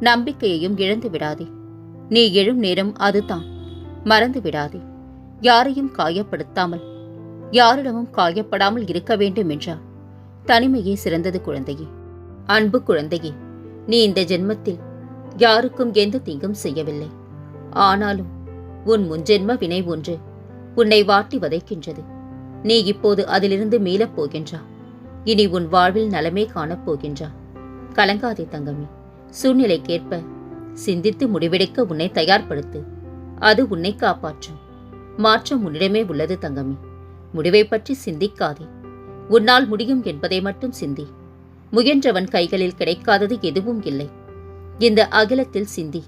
நம்பிக்கையையும் இழந்து விடாதே. நீ எழும் நேரம் அதுதான். மறந்து விடாதே. யாரையும் காயப்படுத்தாமல் யாரிடமும் காயப்படாமல் இருக்க வேண்டும் என்றார். தனிமையே சிறந்தது குழந்தையே. அன்பு குழந்தையே நீ இந்த ஜென்மத்தில் யாருக்கும் எந்த தீங்கும் செய்யவில்லை. ஆனாலும் உன் முன்ஜென்ம வினை ஒன்று உன்னை வாட்டி வதைக்கின்றது. நீ இப்போது அதிலிருந்து மீளப் போகின்றா. இனி உன் வாழ்வில் நலமே காணப் போகின்றா. கலங்காதே தங்கமே. சூழ்நிலைக்கேற்ப சிந்தித்து முடிவெடுக்க உன்னை தயார்படுத்து. அது உன்னை காப்பாற்றும். மாற்றம் உன்னிடமே உள்ளது தங்கமே. முடிவை பற்றி சிந்திக்காதே. உன்னால் முடியும் என்பதை மட்டும் சிந்தி. முயன்றவன் கைகளில் கிடைக்காதது எதுவும் இல்லை. இந்த அகிலத்தில் சிந்தி.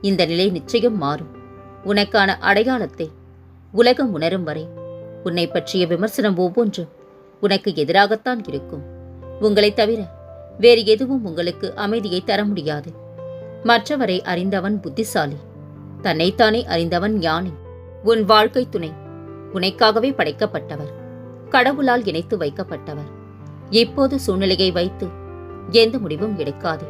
இந்த நிலை நிச்சயம் மாறும். உனக்கான அடையாளத்தை உலகம் உணரும் வரை. உன்னை பற்றிய விமர்சனம் ஒவ்வொன்றும் உனக்கு எதிராகத்தான் இருக்கும். உங்களைத் தவிர வேறு எதுவும் உங்களுக்கு அமைதியை தர முடியாது. மற்றவரை அறிந்தவன் புத்திசாலி. தன்னைத்தானே அறிந்தவன் ஞானி. உன் வாழ்க்கை துணை. உனக்காகவே படைக்கப்பட்டவர். கடவுளால் இணைத்து வைக்கப்பட்டவர். இப்போது சூழ்நிலையை வைத்து எந்த முடிவும் எடுக்காது.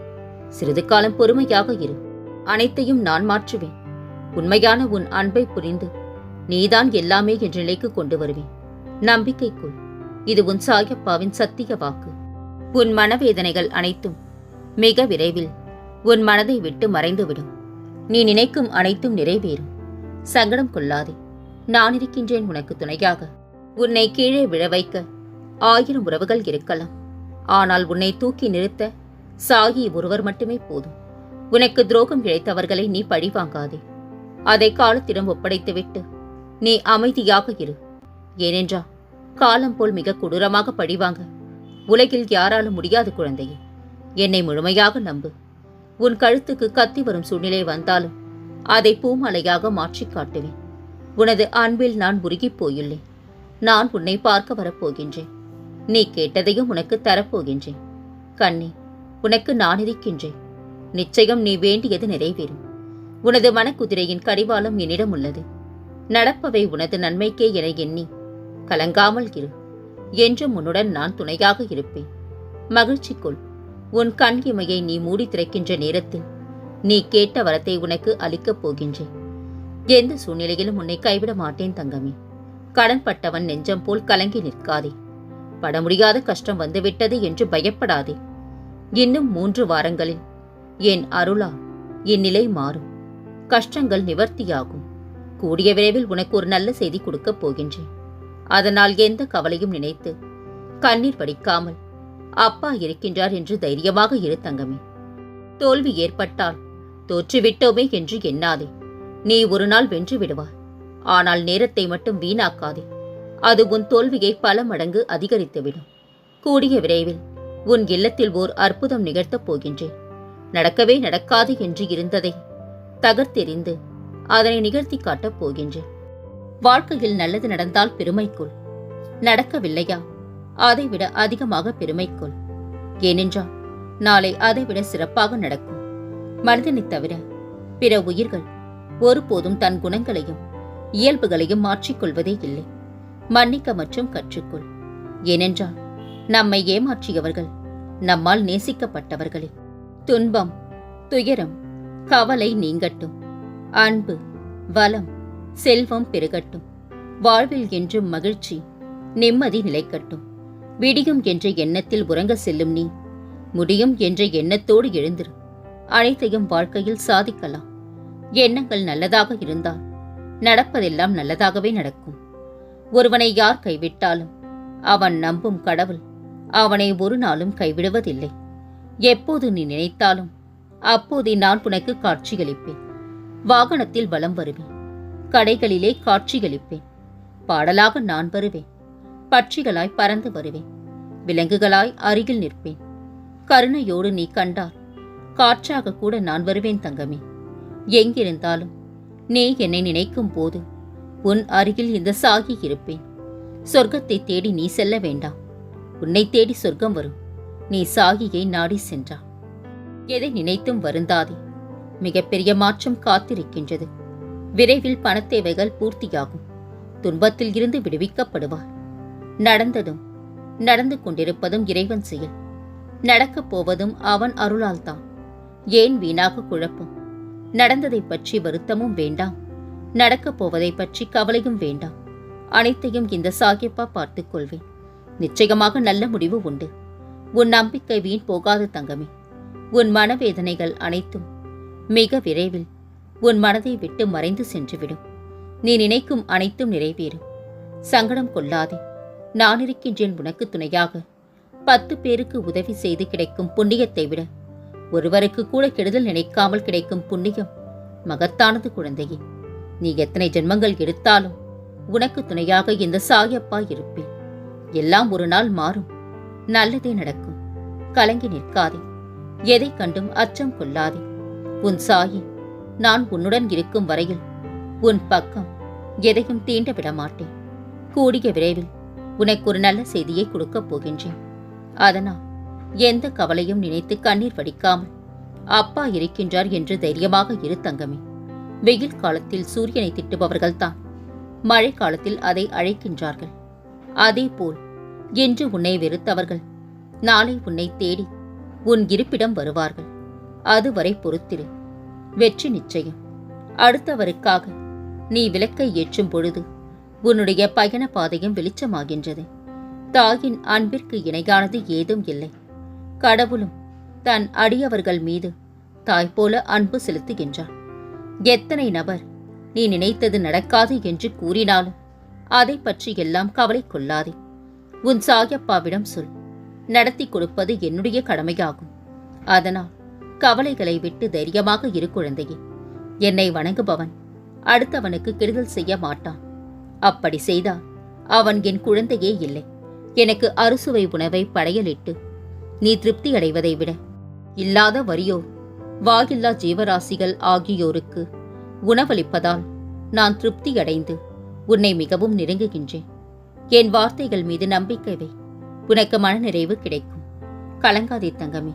சிறிது காலம் பொறுமையாக இரு. அனைத்தையும் நான் மாற்றுவேன். உண்மையான உன் அன்பை புரிந்து நீதான் எல்லாமே என்ற நிலைக்கு கொண்டு வருவேன். நம்பிக்கைக்குள். இது உன் சாயப்பாவின் சத்திய வாக்கு. உன் மனவேதனைகள் அனைத்தும் மிக விரைவில் உன் மனதை விட்டு மறைந்துவிடும். நீ நினைக்கும் அனைத்தும் நிறைவேறும் சங்கடம் கொள்ளாதே. நான் இருக்கின்றேன் உனக்கு துணையாக. உன்னை கீழே விழ வைக்க ஆயிரம் உறவுகள் இருக்கலாம். ஆனால் உன்னை தூக்கி நிறுத்த சாகி ஒருவர் மட்டுமே போதும். உனக்கு துரோகம் இழைத்தவர்களை நீ பழிவாங்காதே அதை காலத்திடம் ஒப்படைத்துவிட்டு நீ அமைதியாக இரு. ஏனென்றா காலம் போல் மிக கொடூரமாக பழிவாங்க உலகில் யாராலும் முடியாது குழந்தையே. என்னை முழுமையாக நம்பு. உன் கழுத்துக்கு கத்தி வரும் சூழ்நிலை வந்தாலும் அதை பூமலையாக மாற்றிக் காட்டுவேன். உனது அன்பில் நான் உருகிப் போயுள்ளேன். நான் உன்னை பார்க்க வரப்போகின்றேன். நீ கேட்டதையும் உனக்கு தரப்போகின்றேன். கண்ணி உனக்கு நான் இருக்கின்றேன். நிச்சயம் நீ வேண்டியது நிறைவேறும். உனது மனக்குதிரையின் கடிவாளம் என்னிடம் உள்ளது. நடப்பவை உனது நன்மைக்கே என எண்ணி கலங்காமல் இரு. என்றும் உன்னுடன் நான் துணையாக இருப்பேன். மகிழ்ச்சிக்குள் உன் கண் இமையை நீ மூடி திறக்கின்ற நேரத்தில் நீ கேட்ட வரத்தை உனக்கு அளிக்கப் போகின்றேன். எந்த சூழ்நிலையிலும் உன்னை கைவிட மாட்டேன் தங்கமே. கடன்பட்டவன் நெஞ்சம் போல் கலங்கி நிற்காதே. பட முடியாத கஷ்டம் வந்துவிட்டது என்று பயப்படாதே. இன்னும் மூன்று வாரங்களில் என் அருளா இந்நிலை மாறும். கஷ்டங்கள் நிவர்த்தியாகும். கூடிய விரைவில் உனக்கு ஒரு நல்ல செய்தி கொடுக்கப் போகின்றேன். அதனால் எந்த கவலையும் நினைத்து கண்ணீர் வடிக்காமல் அப்பா இருக்கின்றார் என்று தைரியமாக இரு தங்கமே. தோல்வி ஏற்பட்டால் தோற்றுவிட்டோமே என்று எண்ணாதே. நீ ஒரு நாள் வென்று விடுவாய். ஆனால் நேரத்தை மட்டும் வீணாக்காதே. அது உன் தோல்வியை பல மடங்கு அதிகரித்துவிடும். கூடிய விரைவில் உன் இல்லத்தில் ஓர் அற்புதம் நிகழ்த்தப் போகின்றேன். நடக்கவே நடக்காது என்று இருந்ததை தகர்த்தெறிந்து அதனை நிகழ்த்தி காட்டப் போகின்றேன். வாழ்க்கையில் நல்லது நடந்தால் பெருமைக்குள். நடக்கவில்லையா? அதைவிட அதிகமாக பெருமைக்குள். ஏனென்றால் நாளை அதைவிட சிறப்பாக நடக்கும். மனிதனைத் தவிர பிற உயிர்கள் ஒருபோதும் தன் குணங்களையும் இயல்புகளையும் மாற்றிக்கொள்வதே இல்லை. மன்னிக்க மற்றும் கற்றுக்கொள். ஏனென்றால் நம்மை ஏமாற்றியவர்கள் நம்மால் நேசிக்கப்பட்டவர்களே. துன்பம் துயரம் கவலை நீங்கட்டும். அன்பு வளம் செல்வம் பெருகட்டும். வாழ்வில் என்று மகிழ்ச்சி நிம்மதி நிலைக்கட்டும். விடியும் என்ற எண்ணத்தில் உறங்க செல்லும் நீ முடியும் என்ற எண்ணத்தோடு எழுந்திரு. அனைத்தையும் வாழ்க்கையில் சாதிக்கலாம். எண்ணங்கள் நல்லதாக இருந்தால் நடப்பதெல்லாம் நல்லதாகவே நடக்கும். ஒருவனை யார் கைவிட்டாலும் அவன் நம்பும் கடவுள் அவனை ஒரு நாளும் கைவிடுவதில்லை. எப்போது நீ நினைத்தாலும் அப்போதே நான் உனக்கு காட்சியளிப்பேன். வாகனத்தில் வலம் வருவேன் கடைகளிலே காட்சியளிப்பேன். பாடலாக நான் வருவேன். பட்சிகளாய் பறந்து வருவேன். விலங்குகளாய் அருகில் நிற்பேன். கருணையோடு நீ கண்டால் காற்றாக கூட நான் வருவேன் தங்கமே. எங்கிருந்தாலும் நீ என்னை நினைக்கும் போது உன் அருகில் இந்த சாகி இருப்பேன். சொர்க்கத்தை தேடி நீ செல்ல வேண்டாம். உன்னை தேடி சொர்க்கம் வரும். நீ சாகியை நாடி சென்றா எதை நினைத்தும் வருந்தாதே. மிகப்பெரிய மாற்றம் காத்திருக்கின்றது. விரைவில் பணத்தேவைகள் பூர்த்தியாகும். துன்பத்தில் இருந்து விடுவிக்கப்படுவார். நடந்ததும் நடந்து கொண்டிருப்பதும் இறைவன் செயல். நடக்கப் போவதும் அவன் அருளால்தான். ஏன் வீணாக குழப்பம்? நடந்ததைப் பற்றி வருத்தமும் வேண்டாம். நடக்கப் போவதை பற்றி கவலையும் வேண்டாம். அனைத்தையும் இந்த சாகிப்பா பார்த்துக் கொள்வேன். நிச்சயமாக நல்ல முடிவு உண்டு. உன் நம்பிக்கை வீண் போகாது தங்கமே. உன் மனவேதனைகள் அனைத்தும் மிக விரைவில் உன் மனதை விட்டு மறைந்து சென்றுவிடும். நீ நினைக்கும் அனைத்தும் நிறைவேறும். சங்கடம் கொள்ளாதே. நான் இருக்கின்றேன் உனக்கு துணையாக. பத்து பேருக்கு உதவி செய்து கிடைக்கும் புண்ணியத்தை விட ஒருவருக்கு கூட கெடுதல் நினைக்காமல் கிடைக்கும் புண்ணியம் மகத்தானது குழந்தையே. நீ எத்தனை ஜென்மங்கள் எடுத்தாலும் உனக்கு துணையாக இந்த சாயப்பா இருப்பேன். எல்லாம் ஒரு நாள் மாறும். நல்லதே நடக்கும். கலங்கி நிற்காதே. எதை கண்டும் அச்சம் கொள்ளாதே. உன் சாயி நான் உன்னுடன் இருக்கும் வரையில் உன் பக்கம் எதையும் தீண்ட விட மாட்டேன் கூடிய விரைவில் உனக்கு ஒரு நல்ல செய்தியை கொடுக்கப் போகின்றேன். அதனால் எந்த கவலையும் நினைத்து கண்ணீர் வடிக்காமல் அப்பா இருக்கின்றார் என்று தைரியமாக இரு தங்கமே. வெயில் காலத்தில் சூரியனை திட்டுபவர்கள்தான் மழை காலத்தில் அதை அழைக்கின்றார்கள். அதேபோல் இன்று உன்னை வெறுத்தவர்கள் நாளை உன்னை தேடி உன் இருப்பிடம் வருவார்கள். அதுவரை பொறுத்திரு. வெற்றி நிச்சயம். அடுத்தவருக்காக நீ விளக்கை ஏற்றும் பொழுது உன்னுடைய பயண பாதையும் வெளிச்சமாகின்றது. தாயின் அன்பிற்கு இணையானது ஏதும் இல்லை. கடவுளும் தன் அடியவர்கள் மீது தாய் போல அன்பு செலுத்துகின்றார் எத்தனை நபர் நீ நினைத்தது நடக்காது என்று கூறினாலும் அதை பற்றி எல்லாம் கவலை கொள்ளாதே. உன் சாயப்பாவிடம் சொல். நடத்தி கொடுப்பது என்னுடைய கடமையாகும். அதனால் கவலைகளை விட்டு தைரியமாக இரு குழந்தையே. என்னை வணங்குபவன் அடுத்தவனுக்கு கெடுதல் செய்ய மாட்டான். அப்படி செய்தால் அவன் என் குழந்தையே இல்லை. எனக்கு அறுசுவை உணவை படையலிட்டு நீ திருப்தி அடைவதை விட இல்லாத வரியோ வாயில்லா ஜீவராசிகள் ஆகியோருக்கு உணவளிப்பதால் நான் திருப்தி அடைந்து உன்னை மிகவும் நெருங்குகின்றேன். என் வார்த்தைகள் மீது நம்பிக்கை வை. உனக்கு மனநிறைவு கிடைக்கும். கலங்காதே தங்கமே.